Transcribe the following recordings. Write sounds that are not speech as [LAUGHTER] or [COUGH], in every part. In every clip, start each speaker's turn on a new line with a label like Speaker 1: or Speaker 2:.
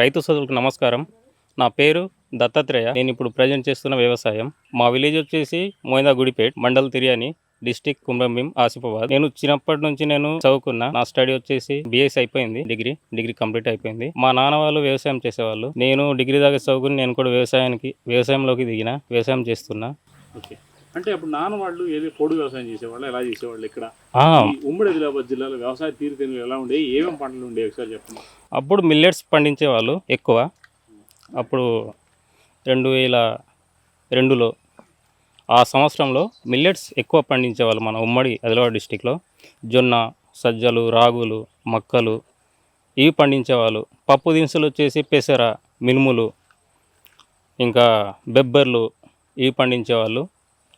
Speaker 1: రైతు సోదరులకు నమస్కారం. నా పేరు దత్తాత్రేయ. నేను ఇప్పుడు ప్రజెంట్ చేస్తున్న వ్యవసాయం. మా విలేజ్ వచ్చేసి మోయిందా గుడిపేట్ మండల్ తిరియాని డిస్టిక్ కుంభంభీం ఆసిఫాబాద్. నేను చిన్నప్పటి నుంచి నేను చదువుకున్నా నా స్టడీ వచ్చేసి బిఎస్ అయిపోయింది. డిగ్రీ డిగ్రీ కంప్లీట్ అయిపోయింది. మా నాన్న వాళ్ళు వ్యవసాయం చేసేవాళ్ళు. నేను డిగ్రీ దాకా చదువుకుని నేను కూడా వ్యవసాయానికి వ్యవసాయంలోకి దిగిన వ్యవసాయం చేస్తున్నా.
Speaker 2: ఓకే. అంటే అప్పుడు నాన్న వాళ్ళు ఏది పొడు వ్యవసాయం చేసేవాళ్ళు ఎలా చేసేవాళ్ళు ఇక్కడ. ఉమ్మడి ఆదిలాబాద్ జిల్లాలో వ్యవసాయ తీరుతెన్నులు ఎలా ఉండేవి ఏమేమి పంటలు ఉండేవి ఒకసారి చెప్పండి.
Speaker 1: అప్పుడు మిల్లెట్స్ పండించేవాళ్ళు ఎక్కువ. అప్పుడు రెండు వేల రెండులో ఆ సంవత్సరంలో మిల్లెట్స్ ఎక్కువ పండించేవాళ్ళు మన ఉమ్మడి ఆదిలాబాద్ డిస్టిక్లో. జొన్న సజ్జలు రాగులు మక్కలు ఇవి పండించేవాళ్ళు. పప్పు దినుసులు వచ్చేసి పెసర మినుములు ఇంకా బెబ్బర్లు ఇవి పండించేవాళ్ళు.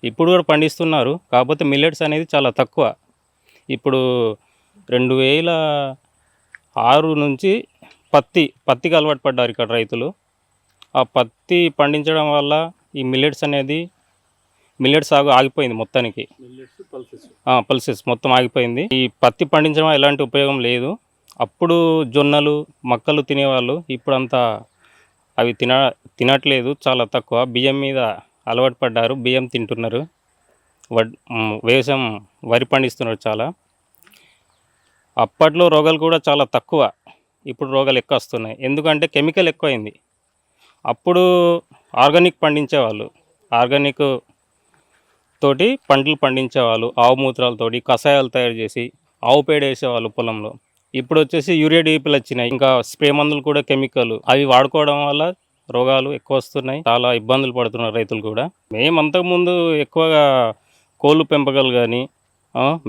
Speaker 1: ఇప్పుడు కూడా పండిస్తున్నారు. కాకపోతే మిల్లెట్స్ అనేది చాలా తక్కువ. ఇప్పుడు రెండు వేల ఆరు నుంచి పత్తి పత్తికి అలవాటు పడ్డారు ఇక్కడ రైతులు. ఆ పత్తి పండించడం వల్ల ఈ మిల్లెట్స్ అనేది మిల్లెట్ సాగు ఆగిపోయింది మొత్తానికి.
Speaker 2: మిల్లెట్స్ పల్సెస్
Speaker 1: పల్సెస్ మొత్తం ఆగిపోయింది. ఈ పత్తి పండించడం ఎలాంటి ఉపయోగం లేదు. అప్పుడు జొన్నలు మక్కలు తినేవాళ్ళు. ఇప్పుడు అంతా అవి తిన తినట్లేదు. చాలా తక్కువ. బియ్యం మీద అలవాటు పడ్డారు బియ్యం తింటున్నారు. వడ్ వ్యవసాయం వరి పండిస్తున్నారు చాలా. అప్పట్లో రోగాలు కూడా చాలా తక్కువ. ఇప్పుడు రోగాలు ఎక్కువ వస్తున్నాయి. ఎందుకంటే కెమికల్ ఎక్కువైంది. అప్పుడు ఆర్గానిక్ పండించేవాళ్ళు. ఆర్గానిక్ తోటి పంటలు పండించేవాళ్ళు. ఆవు మూత్రాలతోటి కషాయాలు తయారు చేసి ఆవు పేడ వేసేవాళ్ళు పొలంలో. ఇప్పుడు వచ్చేసి యూరియా డీపీలు వచ్చినాయి. ఇంకా స్ప్రే మందులు కూడా కెమికల్. అవి వాడుకోవడం వల్ల రోగాలు ఎక్కువ వస్తున్నాయి. చాలా ఇబ్బందులు పడుతున్నారు రైతులు కూడా. మేము అంతకుముందు ఎక్కువగా కోళ్ళు పెంపకాలు కానీ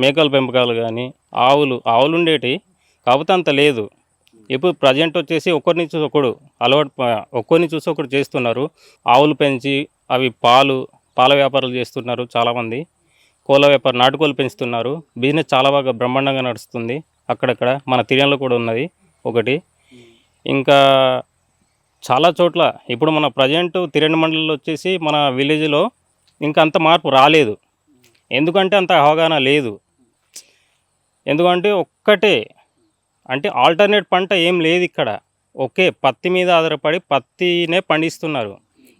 Speaker 1: మేకల పెంపకాలు కానీ ఆవులు ఆవులు ఉండేటి కాకపోతే అంత లేదు. ఇప్పుడు ప్రజెంట్ వచ్చేసి ఒకరిని చూసి ఒకడు అలవాటు ఒక్కరిని చూసి ఒకడు చేస్తున్నారు. ఆవులు పెంచి అవి పాలు పాల వ్యాపారాలు చేస్తున్నారు చాలామంది. కోళ్ళ వ్యాపారం నాటుకోళ్ళు పెంచుతున్నారు. బిజినెస్ చాలా బాగా బ్రహ్మాండంగా నడుస్తుంది అక్కడక్కడ. మన తిరియంలో కూడా ఉన్నది ఒకటి. ఇంకా చాలా చోట్ల ఇప్పుడు మన ప్రజెంట్ తిరణ్ మండలిలో వచ్చేసి మన విలేజ్లో ఇంకా అంత మార్పు రాలేదు. ఎందుకంటే అంత అవగాహన లేదు. ఎందుకంటే ఒక్కటే అంటే ఆల్టర్నేట్ పంట ఏం లేదు ఇక్కడ. ఒకే పత్తి మీద ఆధారపడి పత్తినే పండిస్తున్నారు.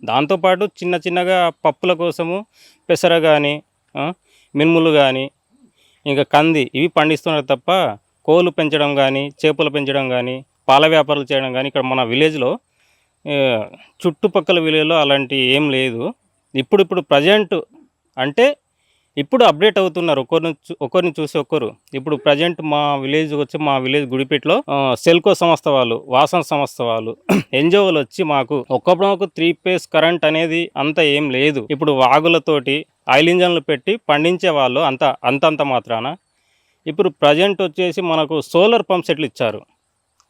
Speaker 1: దాంతోపాటు చిన్న చిన్నగా పప్పుల కోసము పెసర కానీ మినుములు కానీ ఇంకా కంది ఇవి పండిస్తున్నారు తప్ప కోళ్ళు పెంచడం కానీ చేపలు పెంచడం కానీ పాల వ్యాపారాలు చేయడం కానీ ఇక్కడ మన విలేజ్లో చుట్టుపక్కల విలేజ్లో అలాంటి ఏం లేదు. ఇప్పుడు ఇప్పుడు ప్రజెంట్ అంటే ఇప్పుడు అప్డేట్ అవుతున్నారు. ఒకరిని చూ- ఒకరిని చూసి ఒకరు. ఇప్పుడు ప్రజెంట్ మా విలేజ్ వచ్చి మా విలేజ్ గుడిపేటలో సెల్కో సంస్థ వాళ్ళు వాసన సంస్థ వాళ్ళు [CLEARS THROAT] ఎన్జిఓలు వచ్చి మాకు ఒకప్పుడు ఒక త్రీ ఫేస్ కరెంట్ అనేది అంత ఏం లేదు. ఇప్పుడు వాగులతోటి ఆయిల్ ఇంజన్లు పెట్టి పండించే వాళ్ళు అంత అంతంత మాత్రాన. ఇప్పుడు ప్రజెంట్ వచ్చేసి మనకు సోలార్ పంప్ సెట్లు ఇచ్చారు.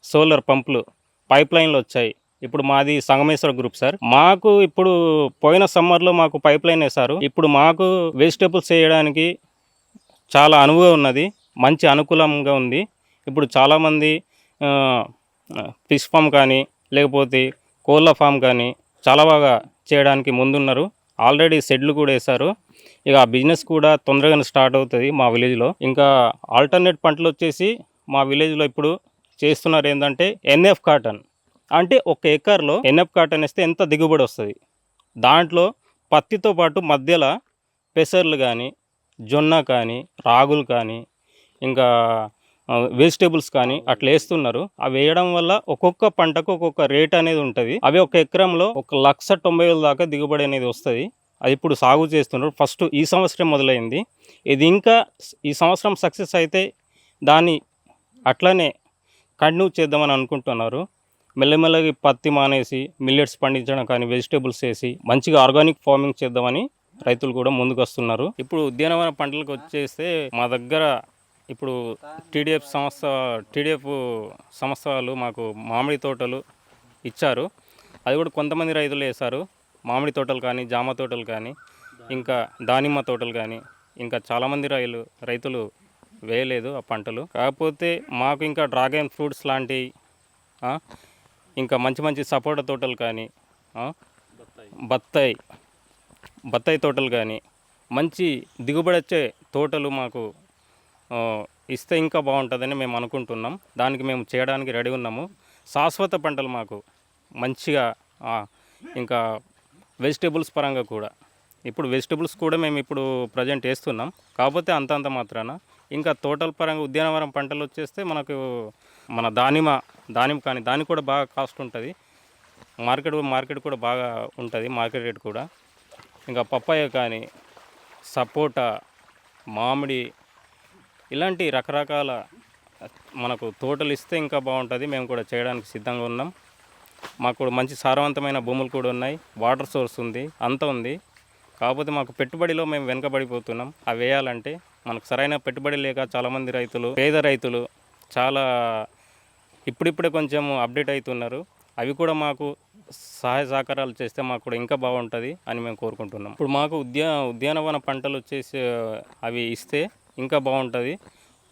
Speaker 1: సోలార్ పంపులు పైప్ లైన్లు వచ్చాయి. ఇప్పుడు మాది సంగమేశ్వర గ్రూప్ సార్. మాకు ఇప్పుడు పోయిన సమ్మర్లో మాకు పైప్ లైన్ వేశారు. ఇప్పుడు మాకు వెజిటేబుల్స్ చేయడానికి చాలా అనువుగా ఉన్నది. మంచి అనుకూలంగా ఉంది. ఇప్పుడు చాలామంది ఫిష్ ఫామ్ కానీ లేకపోతే కోళ్ళ ఫామ్ కానీ చాలా బాగా చేయడానికి ముందున్నారు. ఆల్రెడీ షెడ్లు కూడా వేశారు. ఇక ఆ బిజినెస్ కూడా తొందరగానే స్టార్ట్ అవుతుంది మా విలేజ్లో. ఇంకా ఆల్టర్నేట్ పంటలు వచ్చేసి మా విలేజ్లో ఇప్పుడు చేస్తున్నారు ఏంటంటే ఎన్ఎఫ్ కాటన్. అంటే ఒక ఎకర్లో ఎన్ఎఫ్ కాటన్ వేస్తే ఎంత దిగుబడి వస్తుంది? దాంట్లో పత్తితో పాటు మధ్యలో పెసర్లు కానీ జొన్న కానీ రాగులు కానీ ఇంకా వెజిటేబుల్స్ కానీ అట్లా వేస్తున్నారు. అవి వేయడం వల్ల ఒక్కొక్క పంటకు ఒక్కొక్క రేట్ అనేది ఉంటుంది. అవి ఒక ఎకరంలో ఒక లక్ష తొంభై వేల దాకా దిగుబడి అనేది వస్తుంది. అది ఇప్పుడు సాగు చేస్తున్నారు. ఫస్ట్ ఈ సంవత్సరం మొదలైంది. ఇది ఇంకా ఈ సంవత్సరం సక్సెస్ అయితే దాన్ని అట్లనే కంటిన్యూ చేద్దామని అనుకుంటున్నారు. మెల్లమెల్లగా పత్తి మానేసి మిల్లెట్స్ పండించడం కానీ వెజిటేబుల్స్ వేసి మంచిగా ఆర్గానిక్ ఫార్మింగ్ చేద్దామని రైతులు కూడా ముందుకు వస్తున్నారు ఇప్పుడు ఉద్యానవన పంటలకు వచ్చేస్తే మా దగ్గర ఇప్పుడు టీడీఎఫ్ సంస్థ టీడీఎఫ్ సంస్థ వాళ్ళు మాకు మామిడి తోటలు ఇచ్చారు. అది కూడా కొంతమంది రైతులు వేశారు. మామిడి తోటలు కానీ జామ తోటలు కానీ ఇంకా దానిమ్మ తోటలు కానీ ఇంకా చాలామంది రైలు రైతులు వేయలేదు ఆ పంటలు. కాకపోతే మాకు ఇంకా డ్రాగన్ ఫ్రూట్స్ లాంటివి ఇంకా మంచి మంచి సపోటా తోటలు కానీ బత్తాయి. బత్తాయి తోటలు కానీ మంచి దిగుబడి వచ్చే తోటలు మాకు ఇస్తే ఇంకా బాగుంటుందని మేము అనుకుంటున్నాం. దానికి మేము చేయడానికి రెడీ ఉన్నాము. శాశ్వత పంటలు మాకు మంచిగా ఇంకా వెజిటేబుల్స్ పరంగా కూడా. ఇప్పుడు వెజిటేబుల్స్ కూడా మేము ఇప్పుడు ప్రజెంట్ వేస్తున్నాం. కాకపోతే అంత అంత మాత్రాన. ఇంకా తోటల పరంగా ఉద్యానవరం పంటలు వచ్చేస్తే మనకు మన దానిమ దానిమ కానీ దానికి కూడా బాగా కాస్ట్ ఉంటుంది. మార్కెట్ మార్కెట్ కూడా బాగా ఉంటుంది మార్కెట్ రేట్ కూడా. ఇంకా పప్పాయ కానీ సపోటా మామిడి ఇలాంటి రకరకాల మనకు తోటలు ఇస్తే ఇంకా బాగుంటుంది. మేము కూడా చేయడానికి సిద్ధంగా ఉన్నాం. మాకు కూడా మంచి సారవంతమైన భూములు కూడా ఉన్నాయి. వాటర్ సోర్స్ ఉంది అంత ఉంది. కాకపోతే మాకు పెట్టుబడిలో మేము వెనుకబడిపోతున్నాం. అవి వేయాలంటే మనకు సరైన పెట్టుబడి లేక చాలామంది రైతులు పేద రైతులు చాలా ఇప్పుడిప్పుడే కొంచెం అప్డేట్ అవుతున్నారు. అవి కూడా మాకు సహాయ సహకారాలు చేస్తే మాకు కూడా ఇంకా బాగుంటుంది అని మేము కోరుకుంటున్నాం. ఇప్పుడు మాకు ఉద్యా ఉద్యానవన పంటలు వచ్చేసి అవి ఇస్తే ఇంకా బాగుంటుంది.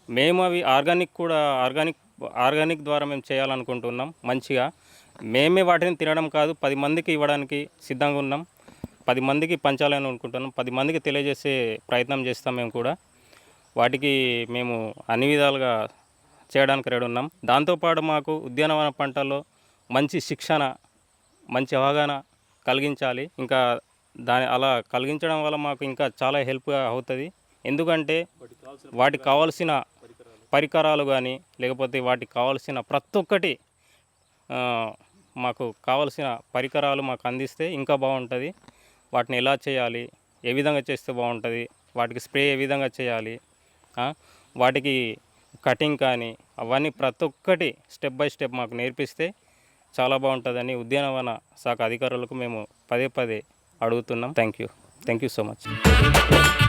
Speaker 1: మేము అవి ఆర్గానిక్ కూడా ఆర్గానిక్ ఆర్గానిక్ ద్వారా మేము చేయాలనుకుంటున్నాం మంచిగా. మేమే వాటిని తినడం కాదు పది మందికి ఇవ్వడానికి సిద్ధంగా ఉన్నాం. పది మందికి పంచాలని అనుకుంటున్నాం. పది మందికి తెలియజేసే ప్రయత్నం చేస్తాం మేము కూడా. వాటికి మేము అన్ని విధాలుగా చేయడానికి రెడీ ఉన్నాం. దాంతోపాటు మాకు ఉద్యానవన పంటల్లో మంచి శిక్షణ మంచి అవగాహన కలిగించాలి. ఇంకా దాని అలా కలిగించడం వల్ల మాకు ఇంకా చాలా హెల్ప్గా అవుతుంది. ఎందుకంటే వాటికి కావాల్సిన పరికరాలు కానీ లేకపోతే వాటికి కావాల్సిన ప్రతి ఒక్కటి మాకు కావాల్సిన పరికరాలు మాకు అందిస్తే ఇంకా బాగుంటుంది. వాటిని ఎలా చేయాలి ఏ విధంగా చేస్తే బాగుంటుంది వాటికి స్ప్రే ఏ విధంగా చేయాలి వాటికి కటింగ్ కానీ అవన్నీ ప్రతి ఒక్కటి స్టెప్ బై స్టెప్ మాకు నేర్పిస్తే చాలా బాగుంటుందని ఉద్యానవన శాఖ అధికారులకు మేము పదే పదే అడుగుతున్నాం. Thank you thank you so much